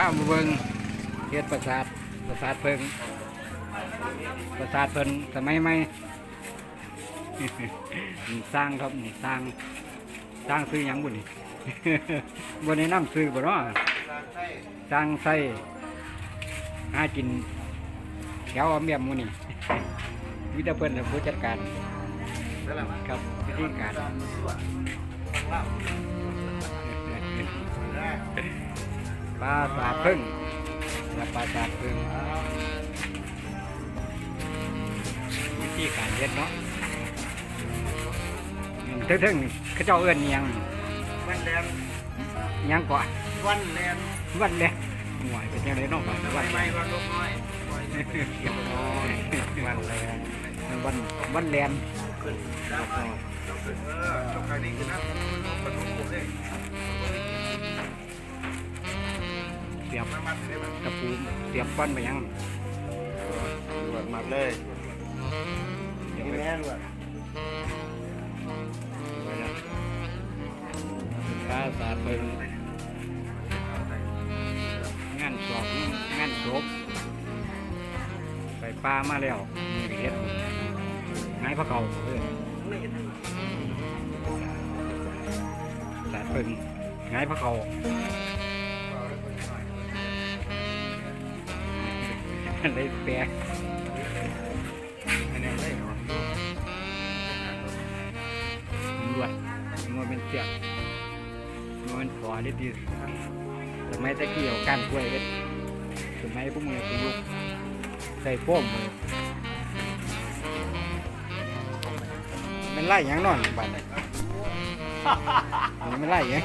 ผ้ามาเบิงเฮ็ดประสาทประสาทเพิงประสาทเพิ่นสมัยใหม่นี่สร้างครับนี่สร้างสร้างซื้อหยังบุนี่ บนในน้ำซื้อบ่เนาะสร้างไส้หากินแถวอเมียมหมูนี่ วิทยาเพิ่นเป็นผู้จัดการครับวิธีการ ปลาสาทพึ่งและปลาสาทพึ่งวิธีการเฮ็ดเนาะอืมถึงๆเขาเจ้าเอื้อนอิหยังวันแรงอิหยังก่อนวันแรงวันแรกหวยเป็นยังไงน้องบ้านวัวันนไม่วันลกน้อยวันแรงวันวันแลนขึ้นแล้วก็ต้องขึ้นเออต้องใครนี่คือนะประตูผมเลย เสียบมามัดได้ไหมตะปูเสียบฟันไปยังตรวจมัดเลยเสียบนี่ไปแม่ตรวจปลาสาเปิงงานสอบงานศพไปปลามาแล้วมีเฮ็ดไงพระเขาเพื่อนสาเปิงไงพระเขา ได้แปลอันนี้ได้หรอลวดมันเป็นเสียบมันเป็นขอได้ดีสมัยตะกี้เอาก้านกล้วยเฮ็สมัยพวกมือปยุกใส่โฟมมือมันไล่ยังนอนบ้านไหนมันไม่ไล่ยัง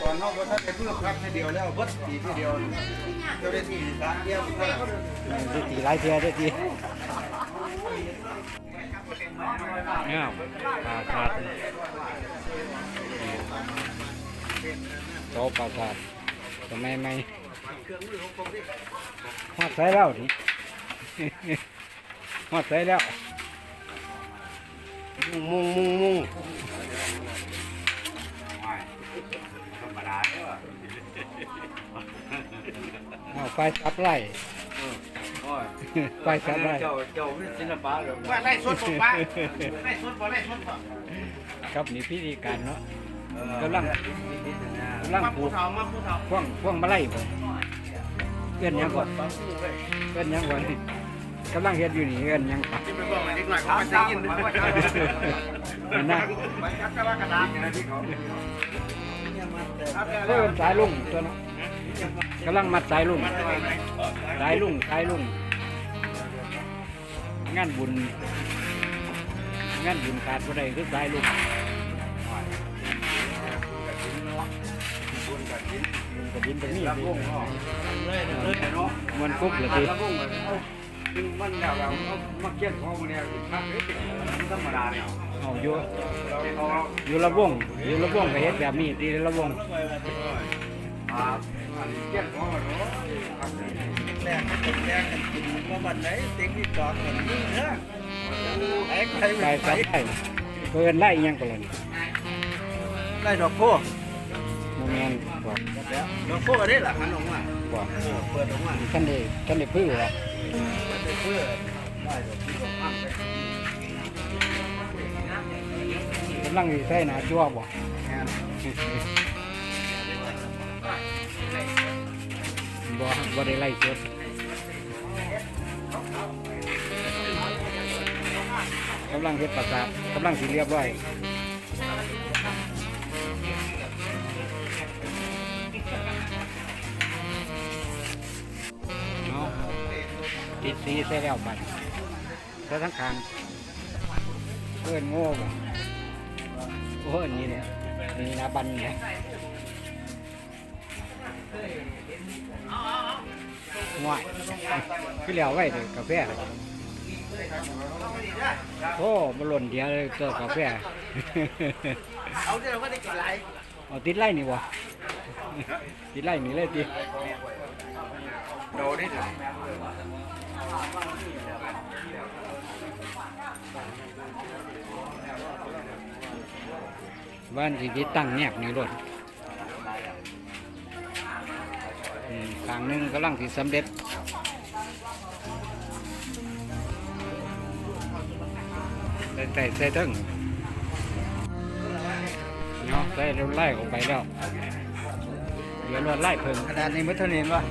ตอนนอกว่าถ้าเป็นเพื่อพักทีเดียวแล้ววัดสีทีเดียวเจ้าได้ที่สามเดียวเท่านั้นได้ตีไล่เทียได้ตีเนี่ยปลาขาดโตปลาขาดสมัยใหม่ฮอดใส่แล้วนี่ฮอดใส่แล้วมุงมุงมุงมุง เอาไฟซับไล่โอ้ยไฟซับไล่เจ้าเจ้าไม่ศิลปะหรอกว่าได้สดผมปะได้สดบ่ได้สดบ่ครับนี่พิธีการเนาะกำลังนิดๆนะกำลังมาปลูผู้กเฒ่ามาผู้เฒ่าพ่วงพ่วงมาไล่บ่เอื้อนหยังก่อนฟังผู้เลยเอื้อนหยังก่อนกำลังเฮ็ดอยู่นี่เอื้อนหยังก่อนที่ไปบอกมาเล็กน้อยเขาไม่ได้ยินด้วยเห็นนะไปจักกะลากระดาษอย่างนั้นที่เขา เอื้อนสายลุงตัวเนาะกำลังมัดสายลุงสายลุงสายลุงงานบุญงานบุญขาดบ่ได้คือสายลุงบุญกระดินตรงนี้ลำวงเนาะเลยเลยเนาะมันกุ๊กเลยที ลำวงเลยเอ้าถึงมันแล้วเราเอามาเกี่ยนของมันเนี่ยพักเฮ้ยธรรมดาเนี่ยเอาอยู่อยู่ระวงอยู่ระวงก็เฮ็ดแบบนี้ที่ระวงอ่าเกี่ยนของมันแรงแรงกินมาบัดไหนเต็งที่จอดกันนี่เด้อไอ้ใครไล่ซับไล่เพิ่นไล่ยังก็เลยไล่ดอกพโม เมนบอกดอกโพได้ล่ะหันออกมาบอกเปิดออกมาท่านได้ท่านได้พื้อว่าเพื่อได้ดอกที่ข้างไปกำลังสิใส่หน้าจั่วบ่บ่บ่ได้ไล่สดกำลังเฮ็ดประสาทกำลังสิเรียบร้อย ติดสีใส่แล้วบัดใส่ทั้งคางเพื่อนโง่บ่โอ้ยนี่เนี่ยนี่นะบันเนี่ยง่ายพี่เหลียวไว้เลยกาแฟโอ้มาหล่นเดียวเลยตัวกาแฟเอาเดี๋ยวเราก็ได้กินไรเอาติดไล่นี่บ่ติดไล่นี่เลยติโดได้ถึง บ้านสิติดตั้งแนบนี่รถอืมข้างหนึงกำลังสิสำเร็จใส่ใส่ใส่ถึงเนาะใส่เราไล่ออกไปแล้วเดี๋ยวเราไล่เพิ่งขนาดนี้มันเท่านี้วะ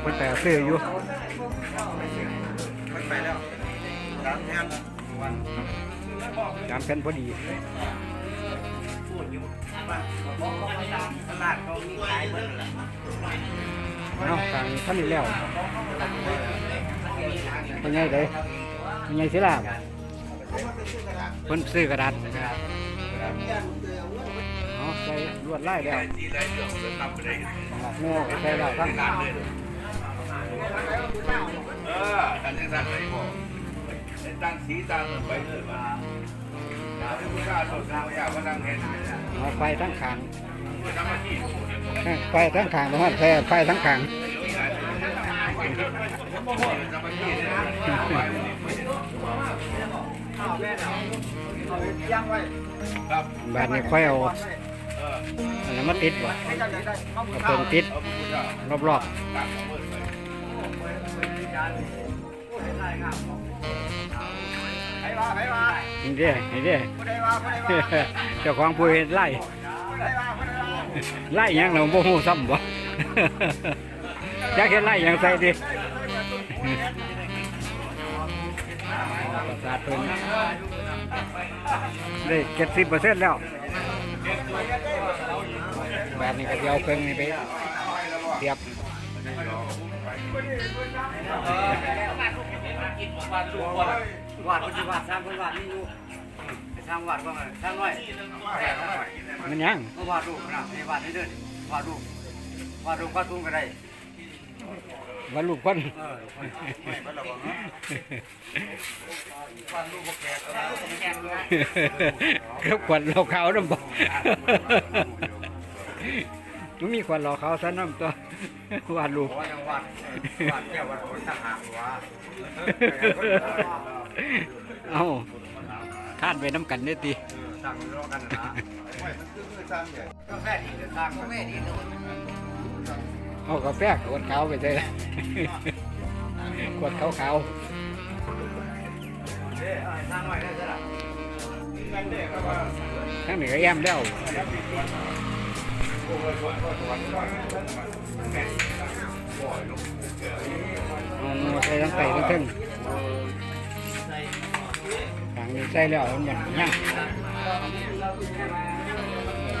เพิ่นแปลซื้ออยู่มัน ไปแล้วสามแทนวันสามแผ่นพอดีตลาดเขามีขายเบิ่งล่ะเนาะข้างท่านนี้แล้วเป็นไงเด้เป็นไงสิล่ะเพิ่นซื้อกระดาษเนาะใส่ลวดลายแล้วหลักโม่ใส่แล้วทั้ง เออท่านยังสั่งเลยบอกตั้งสีตั้งไปเลยว่าอย่าไปพูดว่าสดทางอย่ามานั่งเห็นเอาไฟทั้งขางทำหน้าที่ไฟทั้งขางตรงนั้นแท้ไฟทั้งขางทำหน้าที่เนี่ยครับบาดนี้ค่อยเอาเอออันนั้นมาติดบ่เอาเพิ่งติดเอาพูดว่ารอบตั้ง เอาเบิดไม่ไปว่าๆนี่เด้นี่เด้ผู้ใดว่าผู้ใดว่าเจ้าของผู้เฮ็ดไล่ผู้ใดว่าผู้ใดว่าไล่ยังเราบ่ฮู้ซ้ำบ่อยากเฮ็ดไล่ยังใส่ดิประสาทเพิ่นได้70%แล้วแบบนี้ก็สิเอาเครื่งนี้ไปเสียบ วาดรูปวาดวาดคนที่วาดสร้างคนวาดนี่อยู่สร้างวาดว่าไงสร้างน้อยมันหยังก็วาดรูปนะนี่วาดนี่เด้อวาดรูปวาดรูปวาดรูปก็ได้ว่าลูกคนเออเกือบขวดเหล้าขาวน้ำบ่ มันมีขวดเหล้าขาวซะน้ำตัววาดลูกว่ายังวาดวาดแก้ววาดคนต่างหากว่าเอาทานไปน้ำกันได้อติต่างรอกันนะไม่มันคือคือสร้างใหญ่ก็แค่ดีจะสร้างแม่ดีเลยเอากาแฟขวดขาวไปเลยขวดขาวขาวเด้อสร้างไว้ได้จ้ะๆทั้งนี้ก็แอมแล้วเอา ใส่ทั้งไตทั้งเทึ่งทางนี้ใส่แล้วมันหมดยัง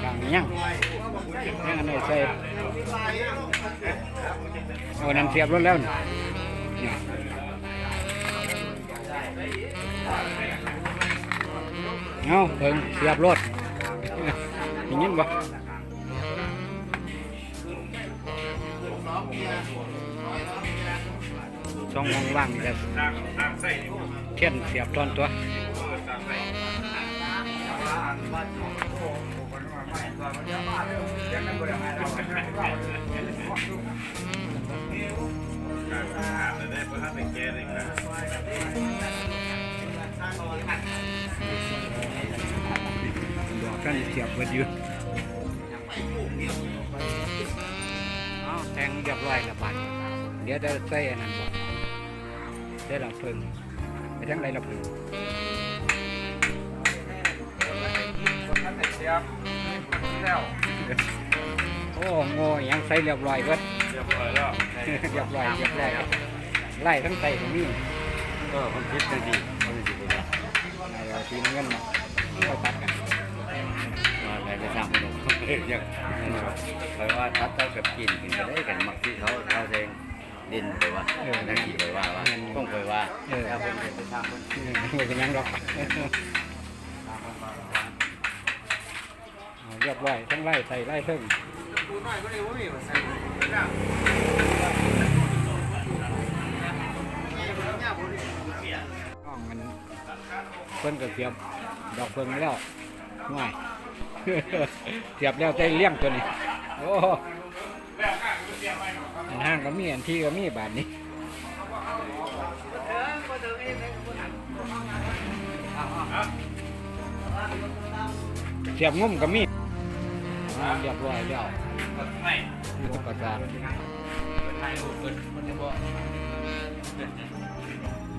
ทางนี้ยังยังอันไหนใส่เอานั่นเสียบรถแล้วนี่นี่เอาเพิ่งเสียบรถอย่างนี้บ่ ช่องว่างๆนี่ก็ตั้งตั้งใส่อยู่เทียนเสียบตอนตัวเออตั้งใส่การทหารได้เพราะท่านเป็นแกเลยครับอกกันเสียบเบิดอยู่เอาแต่งเรียบร้อยแล้วบัดเดี๋ยวจะใส่อันนั้นบ่ ได้ละเพิ่งไปทางใดละเพิ่งท่านได้เสียบแล้วโอ้โง่ยังใส่เรียบร้อยเบิดเรียบร้อยแล้วเรียบร้อยเรียบร้อยไล่ทั้งไตตรงนี้เออผมคิดได้ดีผมคิดได้ดีไอ้เอาสีน้ำเงินมาค่อยตัดกันว่าอะไรไปสร้างขนมยังเพราะว่าทัดเท่ากับกินกินก็ได้กันมักที่เขาเขาเอง ดินไปว่านักขี่ไปว่าว่าต้องไปว่าถ้าผมจะไปสร้างคนเออบ่เป็นหยังดอกเอาเรียบร้อยทั้งไล่ใส่ไล่เทิงดูหน่อยก็เลยว่ามีมาใส่น้องมันเพิ่นก็เสียบดอกเพิ่งแล้วง่ายเสียบแล้วใจเลี้ยงตัวนี้โอ้ อันห้างก็มีอันที่ก็มีบาทนี้เสียบงุ่มก็มีเรียบร้อยแล้วนี่ก็ประจาน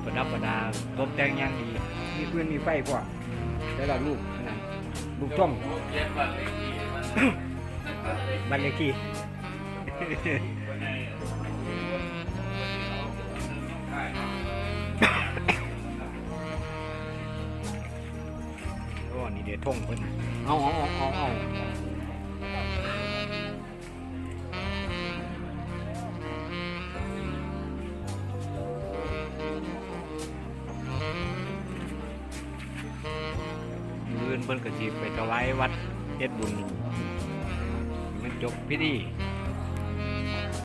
ประดับประดาตกแต่งยัางดี มีเพื่อนมีไฟพวกแต่ละลูกนะลูกช่องบันเลกีบันเลกี งเพิ่นเอาเอาเอาเอาเอาเพิ่นก็จีบไปถวายวัดเฮ็ดบุญมันจบพี่ดี